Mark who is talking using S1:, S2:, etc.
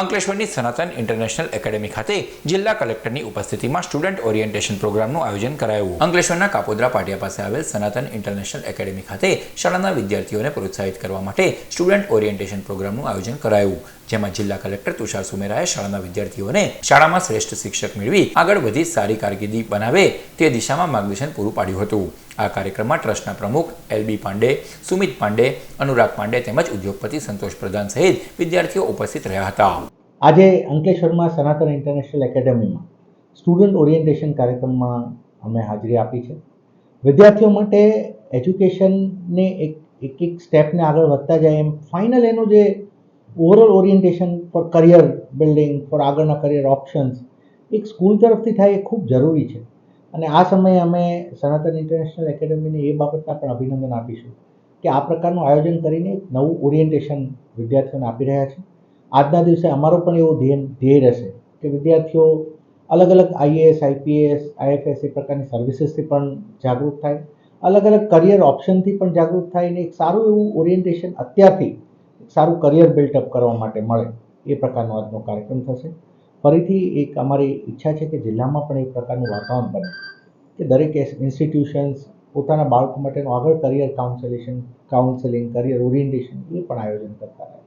S1: અંકલેશ્વરની સનાતન international academy ખાતે જિલ્લા કલેક્ટરની ઉપસ્થિતિમાં સ્ટુડન્ટ ઓરિએન્ટેશન પ્રોગ્રામનું આયોજન કરાયું. અંકલેશ્વરના કાપોદ્રા પાટિયા પાસે આવેલ સનાતન ઇન્ટરનેશનલ એકેડેમી ખાતે શાળાના વિદ્યાર્થીઓને પ્રોત્સાહિત કરવા માટે સ્ટુડન્ટ ઓરિએન્ટેશન પ્રોગ્રામનું આયોજન કરાયું. જેમાં જિલ્લા કલેક્ટર તુષાર સુમેરાએ શાળાના વિદ્યાર્થીઓને શાળામાં શ્રેષ્ઠ શિક્ષક મેળવી આગળ વધી સારી કારકિર્દી બનાવે તે દિશામાં માર્ગદર્શન પૂરું પાડ્યું હતું. આ કાર્યક્રમમાં ટ્રસ્ટના પ્રમુખ એલબી પાંડે, સુમિત પાંડે, અનુરાગ પાંડે તેમજ ઉદ્યોગપતિ સંતોષ પ્રધાન સહિત વિદ્યાર્થીઓ ઉપસ્થિત રહ્યા હતા.
S2: આજે અંકલેશ્વરમાં સનાતન ઇન્ટરનેશનલ એકેડેમીમાં સ્ટુડન્ટ ઓરિએન્ટેશન કાર્યક્રમમાં અમે હાજરી આપી છે. વિદ્યાર્થીઓ માટે એજ્યુકેશનને એક એક એક સ્ટેપને આગળ વધતા જાય એમ ફાઇનલ એનું જે overall orientation for career building for આગળના કરિયર ઓપ્શન્સ એક સ્કૂલ તરફથી થાય એ ખૂબ જરૂરી છે. અને આ સમયે અમે સનાતન ઇન્ટરનેશનલ એકેડેમીને એ બાબતના પણ અભિનંદન આપીશું કે આ પ્રકારનું આયોજન કરીને એક નવું ઓરિએન્ટેશન વિદ્યાર્થીઓને આપી રહ્યા છે. આજના દિવસે અમારો પણ એવો ધ્યેય ધ્યેય રહેશે કે વિદ્યાર્થીઓ અલગ અલગ આઈએએસ, આઈપીએસ, આઈએફએસ એ પ્રકારની સર્વિસીસથી પણ જાગૃત થાય. અલગ અલગ કરિયર ઓપ્શનથી પણ જાગૃત થાય અને એક સારું એવું ઓરિએન્ટેશન અત્યારથી એક સારું કરિયર બિલ્ટઅપ કરવા માટે મળે એ પ્રકારનો આજનો કાર્યક્રમ થશે. ફરીથી એક અમારી ઈચ્છા છે કે જિલ્લામાં પણ એ પ્રકારનું વાતાવરણ બને કે દરેક ઇન્સ્ટિટ્યુશન્સ પોતાના બાળકો માટેનું આગળ કરિયર કાઉન્સેલેશન કાઉન્સેલિંગ કરિયર ઓરિએન્ટેશન એ પણ આયોજન કરતા રહે.